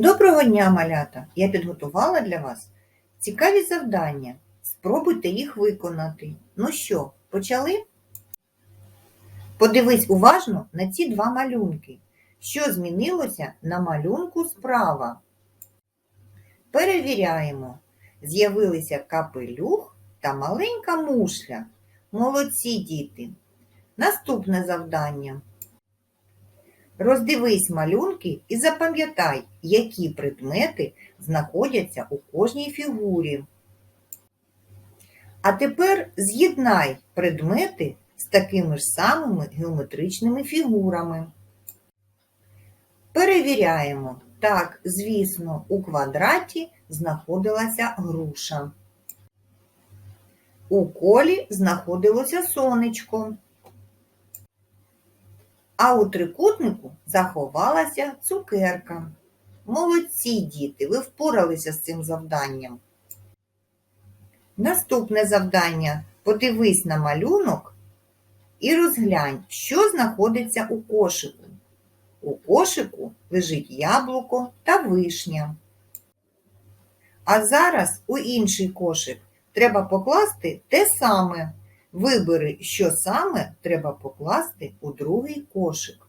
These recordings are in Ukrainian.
Доброго дня, малята! Я підготувала для вас цікаві завдання. Спробуйте їх виконати. Ну що, почали? Подивись уважно на ці два малюнки. Що змінилося на малюнку справа? Перевіряємо. З'явилися капелюх та маленька мушля. Молодці діти. Наступне завдання. Роздивись малюнки і запам'ятай, які предмети знаходяться у кожній фігурі. А тепер з'єднай предмети з такими ж самими геометричними фігурами. Перевіряємо. Так, звісно, у квадраті знаходилася груша. У колі знаходилося сонечко. А у трикутнику заховалася цукерка. Молодці діти, ви впоралися з цим завданням. Наступне завдання. Подивись на малюнок і розглянь, що знаходиться у кошику. У кошику лежить яблуко та вишня. А зараз у інший кошик треба покласти те саме. Вибери, що саме треба покласти у другий кошик.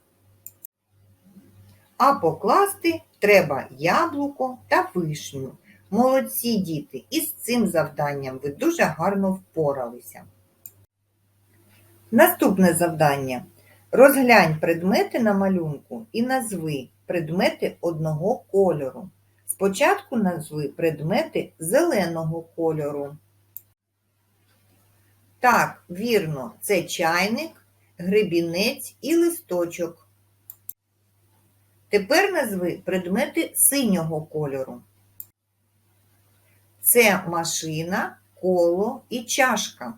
А покласти треба яблуко та вишню. Молодці діти, і з цим завданням ви дуже гарно впоралися. Наступне завдання. Розглянь предмети на малюнку і назви предмети одного кольору. Спочатку назви предмети зеленого кольору. Так, вірно, це чайник, гребінець і листочок. Тепер назви предмети синього кольору. Це машина, коло і чашка.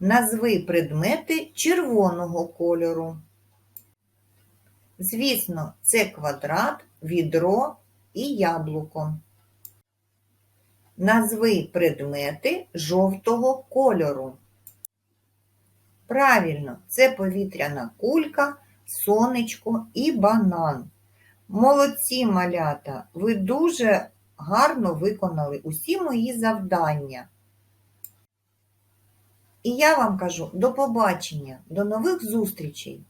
Назви предмети червоного кольору. Звісно, це квадрат, відро і яблуко. Назви предмети жовтого кольору. Правильно, це повітряна кулька, сонечко і банан. Молодці малята, ви дуже гарно виконали усі мої завдання. І я вам кажу до побачення, до нових зустрічей!